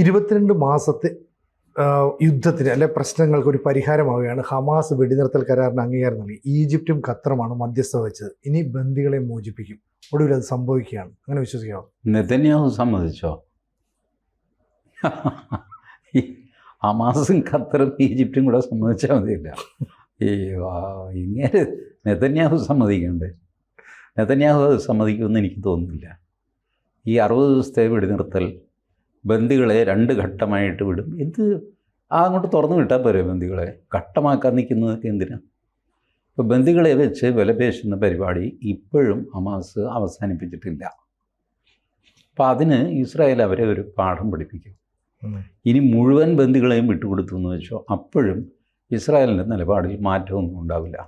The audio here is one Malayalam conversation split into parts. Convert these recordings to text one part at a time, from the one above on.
ഇരുപത്തിരണ്ട് മാസത്തെ യുദ്ധത്തിന് അല്ലെ പ്രശ്നങ്ങൾക്ക് ഒരു പരിഹാരമാവുകയാണ്. ഹമാസ് വെടിനിർത്തൽ കരാറിന് അംഗീകാരം നൽകി. ഈജിപ്തും ഖത്തറുമാണ് മധ്യസ്ഥ വെച്ചത്. ഇനി ബന്ദികളെ മോചിപ്പിക്കും. ഒടുവിൽ അത് സംഭവിക്കുകയാണ്. അങ്ങനെ വിശ്വസിക്കാമോ നെതന്യാഹു സമ്മതിച്ചോ? ഹമാസും ഖത്തറും ഈജിപ്തും കൂടെ സമ്മതിച്ചാൽ മതിയില്ല. ഈ ഇങ്ങനെ നെതന്യാഹു സമ്മതിക്കണ്ടേ? നെതന്യാഹു അത് സമ്മതിക്കുമെന്ന് എനിക്ക് തോന്നുന്നില്ല. ഈ അറുപത് ദിവസത്തെ വെടിനിർത്തൽ ബന്ദികളെ രണ്ട് ഘട്ടമായിട്ട് വിടും. എന്ത്? ആ അങ്ങോട്ട് തുറന്നു വിട്ടാൽ പോരെ ബന്ദികളെ ഘട്ടമാക്കാൻ നിൽക്കുന്നതൊക്കെ എന്തിനാണ് ഇപ്പോൾ ബന്ദികളെ വെച്ച് വിലപേശുന്ന പരിപാടി ഇപ്പോഴും ഹമാസ് അവസാനിപ്പിച്ചിട്ടില്ല. അപ്പോൾ അതിന് ഇസ്രായേൽ അവരെ ഒരു പാഠം പഠിപ്പിക്കും. ഇനി മുഴുവൻ ബന്ദികളെയും വിട്ടുകൊടുത്തു എന്ന് വെച്ചോ അപ്പോഴും ഇസ്രായേലിന്റെ നിലപാടിൽ മാറ്റമൊന്നും ഉണ്ടാവില്ല.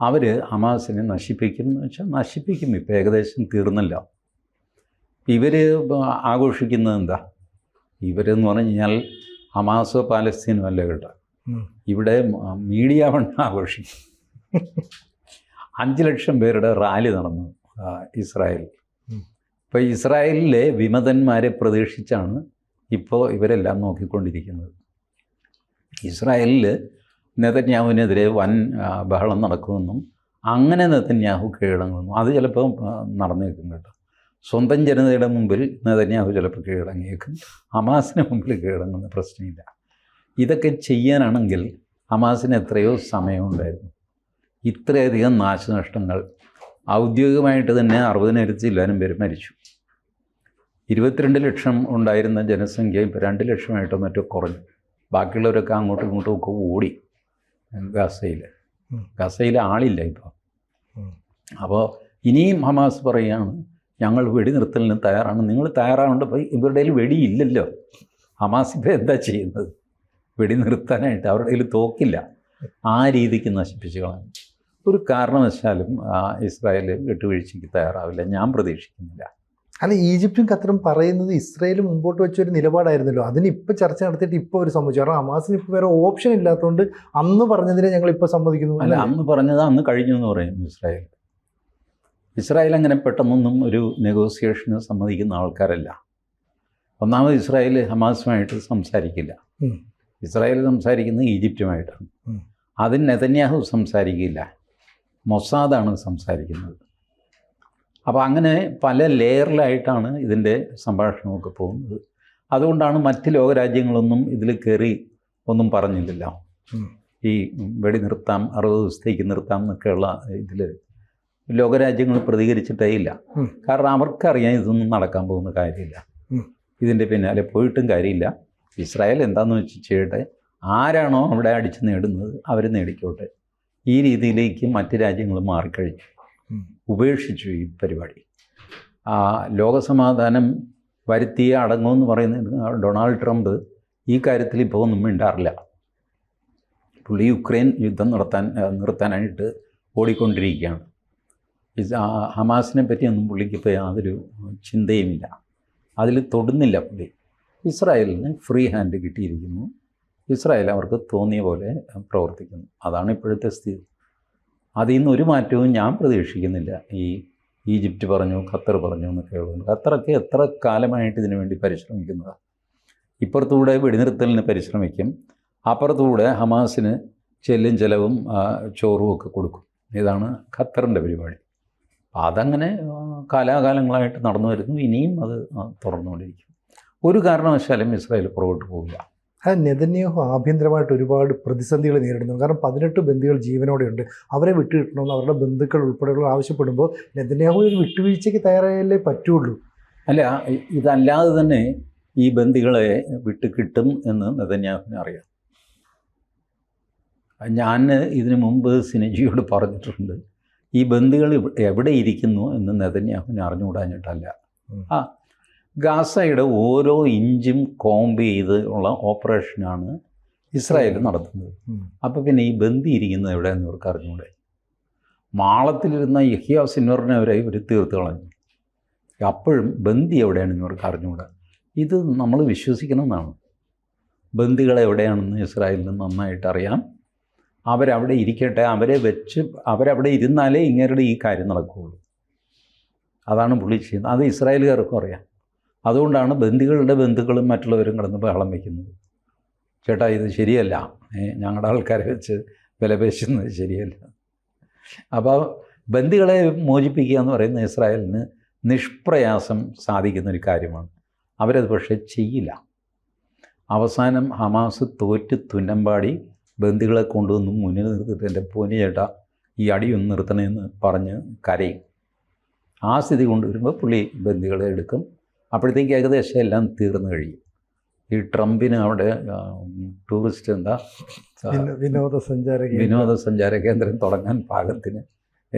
അവർ ഹമാസിനെ നശിപ്പിക്കും എന്ന് വെച്ചാൽ നശിപ്പിക്കും. ഇപ്പോൾ ഏകദേശം തീർന്നല്ല. ഇവർ ആഘോഷിക്കുന്നത് എന്താ? ഇവരെന്ന് പറഞ്ഞു കഴിഞ്ഞാൽ ഹമാസോ പാലസ്തീനോ അല്ല കേട്ടോ. ഇവിടെ മീഡിയ വണ്ണം ആഘോഷിക്കും. അഞ്ച് ലക്ഷം പേരുടെ റാലി നടന്നു ഇസ്രായേൽ. ഇപ്പോൾ ഇസ്രായേലിലെ വിമതന്മാരെ പ്രതീക്ഷിച്ചാണ് ഇപ്പോൾ ഇവരെല്ലാം നോക്കിക്കൊണ്ടിരിക്കുന്നത്. ഇസ്രായേലിൽ നെതന്യാഹുവിനെതിരെ വൻ ബഹളം നടക്കുമെന്നും അങ്ങനെ നെതന്യാഹു കീഴടങ്ങുമെന്നും അത് ചിലപ്പോൾ നടന്നേക്കും കേട്ടോ. സ്വന്തം ജനതയുടെ മുമ്പിൽ നെതന്യാഹു ചിലപ്പോൾ കീഴടങ്ങിയേക്കും. ഹമാസിന് മുമ്പിൽ കീഴടങ്ങുന്ന പ്രശ്നമില്ല. ഇതൊക്കെ ചെയ്യാനാണെങ്കിൽ ഹമാസിന് എത്രയോ സമയമുണ്ടായിരുന്നു. ഇത്രയധികം നാശനഷ്ടങ്ങൾ ഔദ്യോഗികമായിട്ട് തന്നെ അറുപതിനായിരത്തി ഇല്ലാനും പേര് മരിച്ചു. ഇരുപത്തിരണ്ട് ലക്ഷം ഉണ്ടായിരുന്ന ജനസംഖ്യ ഇപ്പോൾ രണ്ട് ലക്ഷമായിട്ടോ മറ്റോ കുറഞ്ഞു. ബാക്കിയുള്ളവരൊക്കെ അങ്ങോട്ടും ഇങ്ങോട്ടും ഒക്കെ ഓടി ഗസയിൽ. ഗസയിൽ ആളില്ല ഇപ്പോൾ അപ്പോൾ ഇനിയും ഹമാസ് പറയുകയാണ് ഞങ്ങൾ വെടിനിർത്തലിന് തയ്യാറാണ്. നിങ്ങൾ തയ്യാറാവേണ്ട ഇവരുടെ കയ്യിൽ വെടിയില്ലല്ലോ. ഹമാസ് ഇപ്പോൾ എന്താ ചെയ്യുന്നത്? വെടി നിർത്താനായിട്ട് അവരുടെ കയ്യിൽ തോക്കില്ല. ആ രീതിക്ക് നശിപ്പിച്ച് കളഞ്ഞു. ഒരു കാരണവശാലും ഇസ്രായേൽ വിട്ടുവീഴ്ചയ്ക്ക് തയ്യാറാവില്ല. ഞാൻ പ്രതീക്ഷിക്കുന്നില്ല. അല്ല ഈജിപ്തും ഖത്തറും പറയുന്നത് ഇസ്രായേൽ മുമ്പോട്ട് വെച്ച ഒരു നിലപാടായിരുന്നല്ലോ. അതിന് ഇപ്പൊ ചർച്ച നടത്തിയിട്ട് ഇപ്പോൾ ഒരു സമ്മതിച്ചു കാരണം ഹമാസിന് ഇപ്പോൾ വേറെ ഓപ്ഷൻ ഇല്ലാത്തതുകൊണ്ട് അന്ന് പറഞ്ഞതിനെ ഞങ്ങൾ ഇപ്പോൾ സമ്മതിക്കുന്നു അല്ല അന്ന് പറഞ്ഞത് അന്ന് കഴിഞ്ഞു എന്ന് പറയും ഇസ്രായേൽ ഇസ്രായേൽ അങ്ങനെ പെട്ടെന്നൊന്നും ഒരു നെഗോസിയേഷന് സമ്മതിക്കുന്ന ആൾക്കാരല്ല. ഒന്നാമത് ഇസ്രായേൽ ഹമാസുമായിട്ട് സംസാരിക്കില്ല. ഇസ്രായേൽ സംസാരിക്കുന്നത് ഈജിപ്റ്റുമായിട്ടാണ്. അതിന് നെതന്യാഹു സംസാരിക്കില്ല. മൊസാദാണ് സംസാരിക്കുന്നത്. അപ്പോൾ അങ്ങനെ പല ലെയറിലായിട്ടാണ് ഇതിന്റെ സംഭാഷണമൊക്കെ പോകുന്നത്. അതുകൊണ്ടാണ് മറ്റ് ലോകരാജ്യങ്ങളൊന്നും ഇതിൽ കയറി ഒന്നും പറഞ്ഞില്ലല്ലോ. ഈ വെടി നിർത്താം അറുപത് ദിവസത്തേക്ക് നിർത്താം എന്നൊക്കെയുള്ള ഇതിൽ ലോകരാജ്യങ്ങൾ പ്രതികരിച്ചിട്ടേ ഇല്ല. കാരണം അവർക്കറിയാം ഇതൊന്നും നടക്കാൻ പോകുന്ന കാര്യമില്ല. ഇതിന്റെ പിന്നാലെ പോയിട്ടും കാര്യമില്ല. ഇസ്രായേൽ എന്താണെന്ന് വെച്ച് ചെയ്യട്ടെ? ആരാണോ അവിടെ അടിച്ച് നേടുന്നത് അവർ നേടിക്കോട്ടെ. ഈ രീതിയിലേക്ക് മറ്റ് രാജ്യങ്ങൾ മാറിക്കഴിഞ്ഞു. ഉപേക്ഷിച്ചു ഈ പരിപാടി. ആ, ലോകസമാധാനം വരുത്തിയ അടങ്ങുമെന്ന് പറയുന്ന ഡൊണാൾഡ് ട്രംപ് ഈ കാര്യത്തിൽ ഇപ്പോൾ ഒന്നും മിണ്ടാറില്ല. പുള്ളി യുക്രൈൻ യുദ്ധം നടത്താൻ നിർത്താനായിട്ട് ഓടിക്കൊണ്ടിരിക്കുകയാണ്. ഹമാസിനെ പറ്റിയൊന്നും പുള്ളിക്ക് ഇപ്പോൾ യാതൊരു ചിന്തയുമില്ല. അതിൽ തൊടുന്നില്ല പുള്ളി. ഇസ്രായേലിന് ഫ്രീ ഹാൻഡ് കിട്ടിയിരിക്കുന്നു. ഇസ്രായേൽ അവർക്ക് തോന്നിയ പോലെ പ്രവർത്തിക്കുന്നു. അതാണ് ഇപ്പോഴത്തെ സ്ഥിതി. അതിൽ നിന്ന് ഒരു മാറ്റവും ഞാൻ പ്രതീക്ഷിക്കുന്നില്ല. ഈ ഈജിപ്റ്റ് പറഞ്ഞു ഖത്തർ പറഞ്ഞു എന്നൊക്കെ ഉള്ളത് ഖത്തറൊക്കെ എത്ര കാലമായിട്ട് ഇതിനു വേണ്ടി പരിശ്രമിക്കുന്നതാണ് ഇപ്പുറത്തൂടെ വെടിനിർത്തലിന് പരിശ്രമിക്കും. അപ്പുറത്തൂടെ ഹമാസിന് ചെല്ലും ചെലവും ചോറും ഒക്കെ കൊടുക്കും. ഇതാണ് ഖത്തറിന്റെ പരിപാടി. അതങ്ങനെ കാലാകാലങ്ങളായിട്ട് നടന്നു വരുന്നു. ഇനിയും അത് തുറന്നുകൊണ്ടിരിക്കും തുടർന്നുകൊണ്ടിരിക്കും. ഒരു കാരണവശാലും ഇസ്രായേൽ പുറകോട്ട് പോകില്ല അത് നെതന്യാഹു ആഭ്യന്തരമായിട്ട് ഒരുപാട് പ്രതിസന്ധികൾ നേരിടുന്നു കാരണം പതിനെട്ട് ബന്ദികൾ ജീവനോടെയുണ്ട്. അവരെ വിട്ടുകിട്ടണമെന്ന് അവരുടെ ബന്ധുക്കൾ ഉൾപ്പെടെയുള്ള ആവശ്യപ്പെടുമ്പോൾ നെതന്യാഹു ഒരു വിട്ടുവീഴ്ചയ്ക്ക് തയ്യാറായാലേ പറ്റുള്ളൂ. അല്ല ഇതല്ലാതെ തന്നെ ഈ ബന്ദികളെ വിട്ടുകിട്ടും എന്ന് നെതന്യാഹുവിനെ അറിയാം. ഞാൻ ഇതിനു മുമ്പ് സിനജിയോട് പറഞ്ഞിട്ടുണ്ട്. ഈ ബന്ധുകൾ എവിടെ ഇരിക്കുന്നു എന്ന് നെതന്യാഹുവിന് അറിഞ്ഞുകൂടാഞ്ഞിട്ടല്ല. ആ ഗാസയുടെ ഓരോ ഇഞ്ചും കോംബ് ചെയ്ത് ഉള്ള ഓപ്പറേഷനാണ് ഇസ്രായേൽ നടത്തുന്നത്. അപ്പോൾ പിന്നെ ഈ ബന്ദി ഇരിക്കുന്നത് എവിടെയെന്ന് ഇവർക്ക് അറിഞ്ഞൂടെ? മാളത്തിലിരുന്ന യഹിയ സിൻവറിനെ അവരെ ഇവർ തീർത്ത് കളഞ്ഞു. അപ്പോഴും ബന്ദി എവിടെയാണെന്ന് ഇവർക്ക് അറിഞ്ഞൂടെ? ഇത് നമ്മൾ വിശ്വസിക്കണമെന്നാണ് ബന്ദികൾ എവിടെയാണെന്ന് ഇസ്രായേലിന് നന്നായിട്ട് അറിയാം. അവരവിടെ ഇരിക്കട്ടെ അവരെ വെച്ച് അവരവിടെ ഇരുന്നാലേ ഇങ്ങരുടെ ഈ കാര്യം നടക്കുകയുള്ളൂ. അതാണ് പുള്ളി ചെയ്യുന്നത്. അത് ഇസ്രായേലുകാർക്കും അറിയാം. അതുകൊണ്ടാണ് ബന്ധുക്കളുടെ ബന്ധുക്കളും മറ്റുള്ളവരും കിടന്ന് ബഹളം വയ്ക്കുന്നത് ചേട്ടാ ഇത് ശരിയല്ല. ഞങ്ങളുടെ ആൾക്കാരെ വെച്ച് വിലപേശുന്നത് ശരിയല്ല. അപ്പോൾ ബന്ദികളെ മോചിപ്പിക്കുക എന്ന് പറയുന്ന ഇസ്രായേലിന് നിഷ്പ്രയാസം സാധിക്കുന്ന ഒരു കാര്യമാണ്. അവരത് പക്ഷേ ചെയ്യില്ല. അവസാനം ഹമാസ് തോറ്റ് തുന്നമ്പാടി ബന്ദികളെ കൊണ്ടുവന്ന് മുന്നിൽ നിർത്തിയിട്ട് എന്റെ പൊനി ചേട്ടാ ഈ അടിയൊന്ന് നിർത്തണമെന്ന് പറഞ്ഞ് കരയും. ആ സ്ഥിതി കൊണ്ടുവരുമ്പോൾ പുള്ളി ബന്ധുക്കളെ എടുക്കും. അപ്പോഴത്തേക്ക് ഏകദേശം എല്ലാം തീർന്നു കഴിയും. ഈ ട്രംപിന് അവിടെ ടൂറിസ്റ്റ് എന്താ? വിനോദസഞ്ചാര. വിനോദസഞ്ചാര കേന്ദ്രം തുടങ്ങാൻ പാകത്തിന്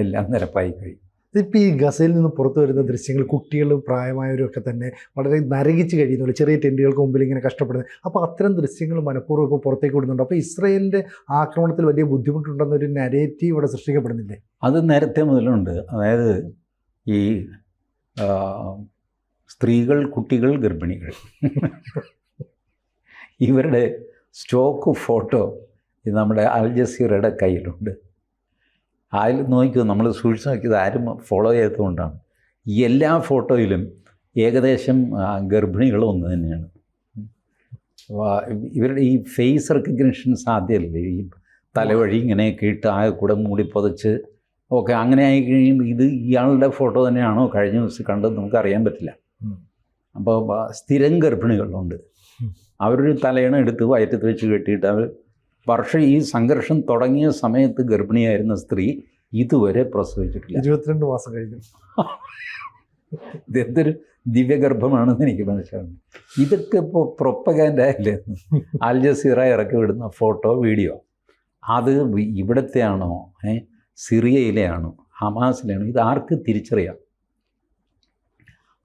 എല്ലാം നിരപ്പായി കഴിയും. ഇപ്പം ഈ ഗസയിൽ നിന്ന് പുറത്തു വരുന്ന ദൃശ്യങ്ങൾ കുട്ടികളും പ്രായമായവരും ഒക്കെ തന്നെ വളരെ നരകിച്ച് കഴിയുന്നുള്ളൂ ചെറിയ ടെന്റുകൾക്ക് മുമ്പിൽ ഇങ്ങനെ കഷ്ടപ്പെടുന്നത്. അപ്പോൾ അത്തരം ദൃശ്യങ്ങൾ മനഃപൂർവം ഇപ്പോൾ പുറത്തേക്ക് വിടുന്നുണ്ട്. അപ്പോൾ ഇസ്രയേലിന്റെ ആക്രമണത്തിൽ വലിയ ബുദ്ധിമുട്ടുണ്ടെന്നൊരു നരേറ്റീവ് ഇവിടെ സൃഷ്ടിക്കപ്പെടുന്നില്ലേ? അത് നേരത്തെ മുതലുണ്ട്. അതായത് ഈ സ്ത്രീകൾ കുട്ടികൾ ഗർഭിണികൾ. ഇവരുടെ സ്റ്റോക്ക് ഫോട്ടോ നമ്മുടെ അൽ ജസീറയുടെ കയ്യിലുണ്ട്. അതിൽ നോക്കിക്കോ നമ്മൾ സൂക്ഷിച്ച് നോക്കിയത് ആരും ഫോളോ ചെയ്തതുകൊണ്ടാണ് ഈ എല്ലാ ഫോട്ടോയിലും ഏകദേശം ഗർഭിണികൾ ഒന്ന് തന്നെയാണ്. ഇവരുടെ ഈ ഫേസ് റെക്കഗ്നിഷൻ സാധ്യമല്ലേ? ഈ തലവഴി ഇങ്ങനെയൊക്കെ ഇട്ട് ആ കൂടെ മൂടി പുതച്ച് ഓക്കെ അങ്ങനെ ആയി കഴിയുമ്പോൾ ഇത് ഇയാളുടെ ഫോട്ടോ തന്നെയാണോ കഴിഞ്ഞ ദിവസം കണ്ടത് നമുക്ക് അറിയാൻ പറ്റില്ല. അപ്പോൾ സ്ഥിരം ഗർഭിണികളുണ്ട്. അവരൊരു തലയണ എടുത്ത് വയറ്റത്ത് വെച്ച് കെട്ടിയിട്ട് അവർ വർഷം ഈ സംഘർഷം തുടങ്ങിയ സമയത്ത് ഗർഭിണിയായിരുന്ന സ്ത്രീ ഇതുവരെ പ്രസവിച്ചിട്ടില്ല. ഇരുപത്തിരണ്ട് മാസം കഴിഞ്ഞു. ഇതെന്തൊരു ദിവ്യഗർഭമാണെന്ന് എനിക്ക് മനസ്സിലാവുന്നു ഇതൊക്കെ ഇപ്പോൾ പ്രൊപ്പഗാൻഡായില്ലേ? അൽ ജസീറ ഇറക്കി വിടുന്ന ഫോട്ടോ വീഡിയോ. അത് ഇവിടത്തെയാണോ? ഏ സിറിയയിലെയാണോ? ഹമാസിലാണോ ഇത് ആർക്ക് തിരിച്ചറിയാം?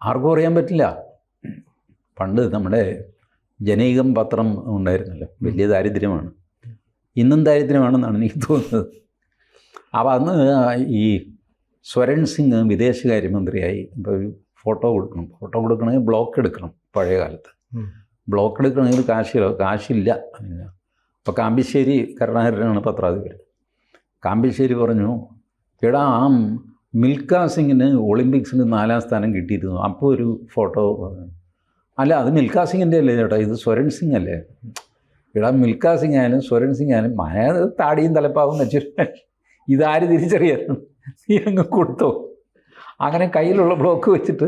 ആർക്കും അറിയാൻ പറ്റില്ല. പണ്ട് നമ്മുടെ ജനീകം പത്രം ഉണ്ടായിരുന്നല്ലോ. വലിയ ദാരിദ്ര്യമാണ്. ഇന്നും ദാരിദ്ര്യമാണെന്നാണ് എനിക്ക് തോന്നുന്നത്. അപ്പോൾ അന്ന് ഈ സ്വരൺ സിംഗ് വിദേശകാര്യമന്ത്രിയായി ഇപ്പോൾ ഒരു ഫോട്ടോ കൊടുക്കണം. ഫോട്ടോ കൊടുക്കണമെങ്കിൽ ബ്ലോക്ക് എടുക്കണം പഴയ കാലത്ത് ബ്ലോക്ക് എടുക്കണമെങ്കിൽ കാശിലോ കാശില്ല. അപ്പോൾ കാമ്പിശ്ശേരി കരുണാകരനാണ് പത്രാധിപർ കാമ്പിശ്ശേരി പറഞ്ഞു എടാ ആ മിൽഖ സിംഗിന് ഒളിമ്പിക്സിന് നാലാം സ്ഥാനം കിട്ടിയിരുന്നു. അപ്പോൾ ഒരു ഫോട്ടോ അല്ല അത് മിൽഖ സിംഗിന്റെ അല്ലേ ചേട്ടാ? ഇത് സ്വരൺ സിംഗ് അല്ലേ? എടാ മിൽഖാ സിംഗ് ആയാലും സ്വരൺ സിംഗ് ആയാലും മായ താടിയും തലപ്പാവും വെച്ചിട്ട് ഇതാര് തിരിച്ചറിയാൻ നീ അങ്ങ് കൊടുത്തോ. അങ്ങനെ കയ്യിലുള്ള ബ്ലോക്ക് വെച്ചിട്ട്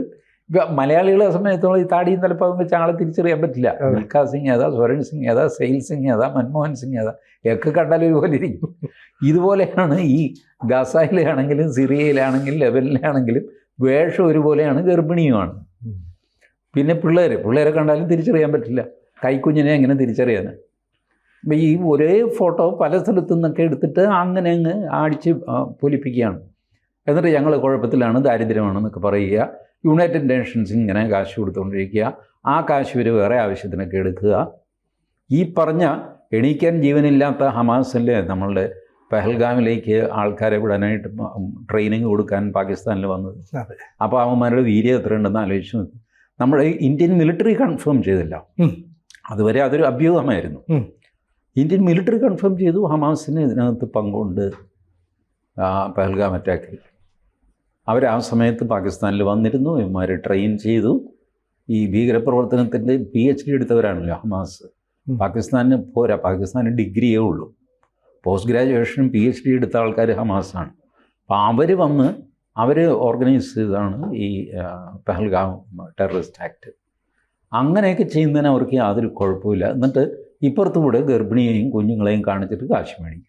ഇപ്പൊ മലയാളികളെ സമയത്തോളം ഈ താടിയും തലപ്പാവും വെച്ച് ആളെ തിരിച്ചറിയാൻ പറ്റില്ല. മിൽഖാ സിംഗ് ഏതാ സ്വരൺ സിംഗ് ഏതാ സെയിൽ സിംഗ് ഏതാ മൻമോഹൻ സിംഗ് ഏതാ ഒക്കെ കണ്ടാൽ ഒരുപോലെ ഇരിക്കും. ഇതുപോലെയാണ് ഈ ഗസായിലാണെങ്കിലും സിറിയയിലാണെങ്കിലും ലെബനിലാണെങ്കിലും വേഷം ഒരുപോലെയാണ് ഗർഭിണിയുമാണ്. പിന്നെ പിള്ളേർ പിള്ളേരെ കണ്ടാലും തിരിച്ചറിയാൻ പറ്റില്ല. കൈക്കുഞ്ഞിനെ എങ്ങനെ തിരിച്ചറിയാനാണ്? ഈ ഒരേ ഫോട്ടോ പല സ്ഥലത്തു നിന്നൊക്കെ എടുത്തിട്ട് അങ്ങനെ അങ്ങ് അടിച്ച് പൊലിപ്പിക്കുകയാണ്. എന്നിട്ട് ഞങ്ങൾ കുഴപ്പത്തിലാണ് ദാരിദ്ര്യമാണെന്നൊക്കെ പറയുക. യുണൈറ്റഡ് നേഷൻസ് ഇങ്ങനെ കാശ് കൊടുത്തുകൊണ്ടിരിക്കുക ആ കാശ് ഇവർ വേറെ ആവശ്യത്തിനൊക്കെ എടുക്കുക. ഈ പറഞ്ഞ എണീക്കാൻ ജീവനില്ലാത്ത ഹമാസിലെ നമ്മളുടെ പെഹൽഗാമിലേക്ക് ആൾക്കാരെ വിടാനായിട്ട് ട്രെയിനിങ് കൊടുക്കാൻ പാകിസ്ഥാനിൽ വന്നത്. അപ്പോൾ അവന്മാരുടെ വീര്യം എത്രയുണ്ടെന്ന് ആലോചിച്ച് നോക്കി. നമ്മുടെ ഇന്ത്യൻ മിലിറ്ററി കൺഫേം ചെയ്തില്ല. അതുവരെ അതൊരു അഭ്യൂഹമായിരുന്നു. ഇന്ത്യൻ മിലിറ്ററി കൺഫേം ചെയ്തു ഹമാസിന് ഇതിനകത്ത് പങ്കുണ്ട്. ആ, പഹൽഗാം അറ്റാക്കിൽ. അവർ ആ സമയത്ത് പാകിസ്ഥാനിൽ വന്നിരുന്നു ഇവന്മാരെ ട്രെയിൻ ചെയ്തു. ഈ ഭീകരപ്രവർത്തനത്തിന്റെ പി എച്ച് ഡി എടുത്തവരാണല്ലോ ഹമാസ്. പാകിസ്ഥാനിന് പോരാ പാകിസ്ഥാന് ഡിഗ്രിയേ ഉള്ളൂ. പോസ്റ്റ് ഗ്രാജുവേഷനും പി എച്ച് ഡി എടുത്ത ആൾക്കാർ ഹമാസാണ്. അപ്പോൾ അവർ വന്ന് അവർ ഓർഗനൈസ് ചെയ്തതാണ് ഈ പഹൽഗാം ടെററിസ്റ്റ് ആക്ട് അങ്ങനെയൊക്കെ ചെയ്യുന്നതിന് അവർക്ക് യാതൊരു കുഴപ്പമില്ല എന്നിട്ട് ഇപ്പുറത്തുകൂടെ ഗർഭിണിയെയും കുഞ്ഞുങ്ങളെയും കാണിച്ചിട്ട് കാശ് മേടിക്കും.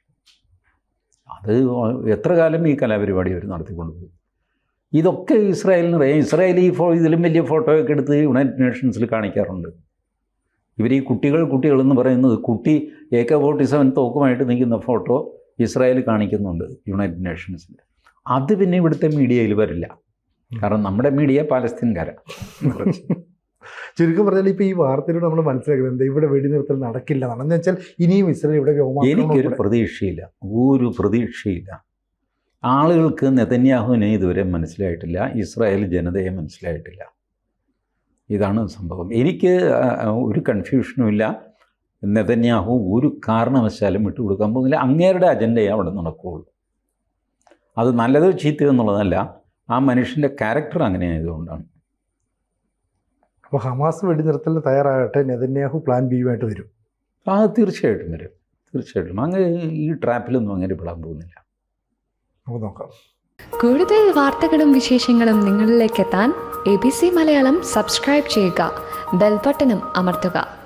അത് എത്ര കാലം ഈ കലാപരിപാടി അവർ നടത്തിക്കൊണ്ട് പോകും? ഇതൊക്കെ ഇസ്രായേലിന് ഇസ്രായേൽ ഈ ഫോ ഇതിലും വലിയ ഫോട്ടോയൊക്കെ എടുത്ത് യുണൈറ്റഡ് നേഷൻസിൽ കാണിക്കാറുണ്ട്. ഇവർ ഈ കുട്ടികൾ കുട്ടികളെന്ന് പറയുന്നത് കുട്ടി എ കെ ഫോർട്ടി സെവൻ തോക്കുമായിട്ട് നിൽക്കുന്ന ഫോട്ടോ ഇസ്രായേൽ കാണിക്കുന്നുണ്ട് യുണൈറ്റഡ് നേഷൻസിൽ അത് പിന്നെ ഇവിടുത്തെ മീഡിയയിൽ വരില്ല. കാരണം നമ്മുടെ മീഡിയ പാലസ്തീൻകാരാണ് ചുരുക്കം പറഞ്ഞാൽ ഇപ്പോൾ ഈ വാർത്തയിലൂടെ നമ്മൾ മനസ്സിലാക്കുന്നത് എന്താ ഇവിടെ വെടിനിർത്തൽ നടക്കില്ല എന്നാണെന്ന് വെച്ചാൽ ഇനിയും ഇസ്രയേൽ ഇവിടെ എനിക്കൊരു പ്രതീക്ഷയില്ല. ഒരു പ്രതീക്ഷയില്ല. ആളുകൾക്ക് നെതന്യാഹുവിനെ ഇതുവരെ മനസ്സിലായിട്ടില്ല. ഇസ്രായേൽ ജനതയെ മനസ്സിലായിട്ടില്ല. ഇതാണ് സംഭവം. എനിക്ക് ഒരു ഒരു കൺഫ്യൂഷനുമില്ല നെതന്യാഹു ഒരു കാരണവശാലും വിട്ടുകൊടുക്കാൻ പോകുന്നില്ല. അങ്ങേരുടെ അജണ്ടയെ അവിടെ നടക്കുകയുള്ളൂ. അത് നല്ലതോ ചീത്തയോ എന്നുള്ളതല്ല. ആ മനുഷ്യന്റെ ക്യാരക്ടർ അങ്ങനെ ആയതുകൊണ്ടാണ് അപ്പോൾ ഹമാസ് വെടിനിർത്തലിന് തയ്യാറാകട്ടെ നെതന്യാഹു പ്ലാൻ ബിയുമായിട്ട് വരും. ആ തീർച്ചയായിട്ടും വരും. തീർച്ചയായിട്ടും. അങ്ങ് ഈ ട്രാപ്പിലൊന്നും അങ്ങനെ പെടാൻ പോകുന്നില്ല. നമുക്ക് നോക്കാം. കൂടുതൽ വാർത്തകളും വിശേഷങ്ങളും നിങ്ങളിലേക്ക് എത്താൻ A B C Malayalam subscribe ചെയ്യുക. ബെൽബട്ടനും അമർത്തുക.